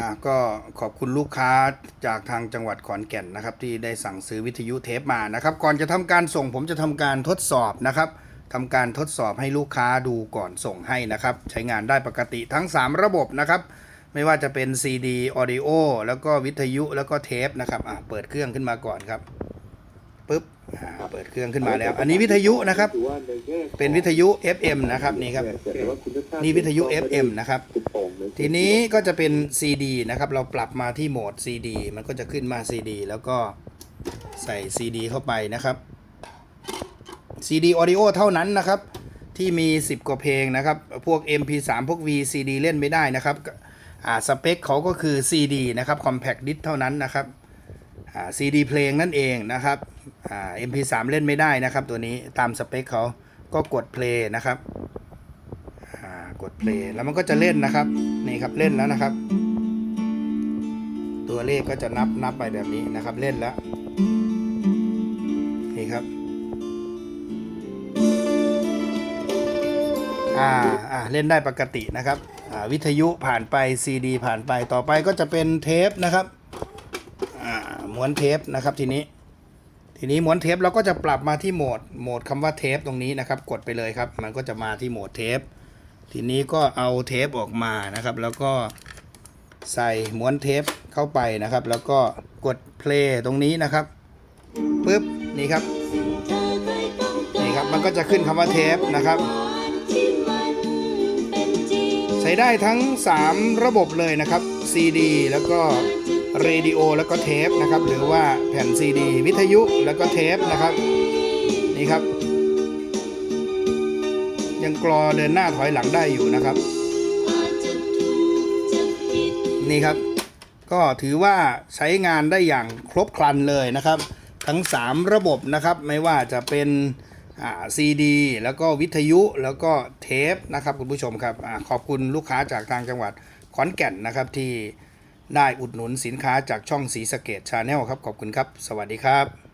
อ่าก็ขอบคุณลูกค้าจากทางจังหวัดขอนแก่นนะครับ ที่ได้สั่งซื้อวิทยุเทปมานะครับ ก่อนจะทำการส่งผมจะทำการทดสอบนะครับทำการทดสอบให้ลูกค้าดูก่อนส่งให้นะครับ ใช้งานได้ปกติทั้ง 3 ระบบนะครับ ไม่ว่าจะเป็น CD Audio แล้วก็วิทยุแล้วก็เทปนะครับอ่าเปิดเครื่องขึ้นมาก่อนครับปึ๊บ เปิดเครื่องขึ้นมาแล้ว อันนี้วิทยุนะครับ เป็นวิทยุ FM นะครับนี่ครับนี่วิทยุ FM นะครับ ทีนี้ก็จะเป็น CD นะครับ เราปรับมาที่โหมด CD มันก็จะขึ้นมา CD แล้วก็ใส่ CD เข้าไปนะครับ CD Audio เท่านั้นนะครับ ที่มี 10 กว่าเพลงนะครับ พวก MP3 พวก VCD เล่นไม่ได้นะครับอ่าสเปคเขาก็คือ CD นะครับ Compact Disc เท่านั้นนะครับ อ่า CD เพลงนั่นเองนะครับเอ่า MP3 เล่นไม่ได้นะครับ ตัวนี้ตามสเปคเขาก็กด play นะครับกดเพลย์แล้วมันก็จะเล่นนะครับนี่ครับเล่นแล้วนะครับ ตัวเลขก็จะนับนับไปแบบนี้นะครับเล่นแล้วนี่ครับอ่าอ่าเล่นได้ปกตินะครับวิทยุผ่านไปซีดีผ่านไปต่อไปก็จะเป็นเทปนะครับ ม้วนเทปนะครับทีนี้ ทีนี้ม้วนเทปเราก็จะปรับมาที่โหมดโหมดคำว่าเทปตรงนี้นะครับ กดไปเลยครับ มันก็จะมาที่โหมดเทป ทีนี้ก็เอาเทปออกมานะครับ แล้วก็ใส่ม้วนเทปเข้าไปนะครับ แล้วก็กดเพลย์ตรงนี้นะครับปึ๊บนี่ครับนี่ครับมันก็จะขึ้นคำว่าเทปนะครับใช้ได้ทั้ง 3 ระบบเลยนะครับ CD แล้วก็ เรดิโอแล้วก็เทปนะครับหรือว่าแผ่น CD วิทยุแล้วก็เทปนะครับนี่ครับ ยังกรอเดินหน้าถอยหลังได้อยู่นะครับ นี่ครับ ก็ถือว่าใช้งานได้อย่างครบครันเลยนะครับ ทั้ง 3 ระบบนะครับไม่ว่าจะเป็นอ่าซีดี แล้วก็วิทยุแล้วก็เทปนะครับคุณผู้ชมครับอขอบคุณลูกค้าจากทางจังหวัดขอนแก่นนะครับที่ ได้อุดหนุนสินค้าจากช่องสีสเกตชาแนลครับ ขอบคุณครับ สวัสดีครับ